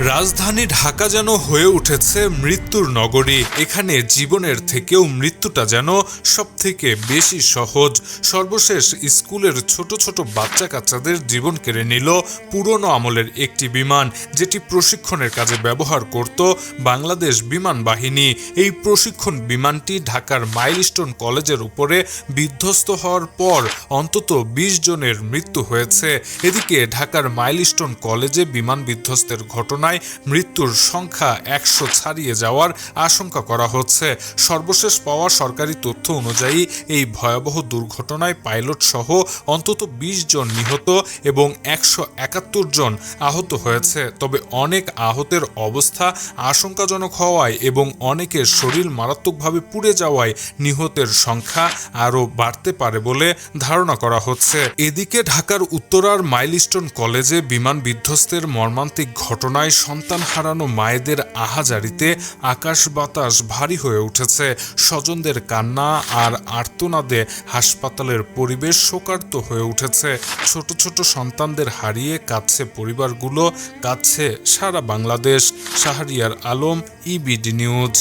রাজধানী ঢাকা যেন হয়ে উঠেছে মৃত্যুর নগরী। এখানে জীবনের থেকেও মৃত্যুটা যেন সব থেকে বেশি সহজ। সর্বশেষ স্কুলের ছোট ছোট বাচ্চা কাচ্চাদের জীবন কেড়ে নিল পুরনো আমলের একটি বিমান, যেটি প্রশিক্ষণের কাজে ব্যবহার করত বাংলাদেশ বিমান বাহিনী। এই প্রশিক্ষণ বিমানটি ঢাকার মাইলস্টোন কলেজের উপরে বিধ্বস্ত হওয়ার পর অন্তত বিশ জনের মৃত্যু হয়েছে। এদিকে ঢাকার মাইলস্টোন কলেজে বিমান বিধ্বস্তের ঘটনায় মৃত্যুর সংখ্যা একশো ছাড়িয়ে যাওয়ার আশঙ্কা করা হচ্ছে। সর্বশেষ পাওয়া সরকারি তথ্য অনুযায়ী এই ভয়াবহ দুর্ঘটনায় পাইলট সহ অন্তত বিশ জন নিহত এবং একশো একাত্তর জন আহত হয়েছে। তবে অনেক আহতের অবস্থা আশঙ্কাজনক হওয়ায় এবং অনেকের শরীর মারাত্মকভাবে পুড়ে যাওয়ায় নিহতের সংখ্যা আরও বাড়তে পারে বলে ধারণা করা হচ্ছে। এদিকে ঢাকার উত্তরার মাইলস্টোন কলেজে বিমান বিধ্বস্তের মর্মান্তিক ঘটনায় সন্তান হারানো মায়েদের আহাজারিতে আকাশ বাতাস ভারী হয়ে উঠেছে। স্বজনদের কান্না আর আর্তনাদে হাসপাতালের পরিবেশ শোকার্ত হয়ে উঠেছে। ছোট ছোট সন্তানদের হারিয়ে কাঁদছে পরিবারগুলো কাছে সারা Bangladesh. Shahriar Alam EBD news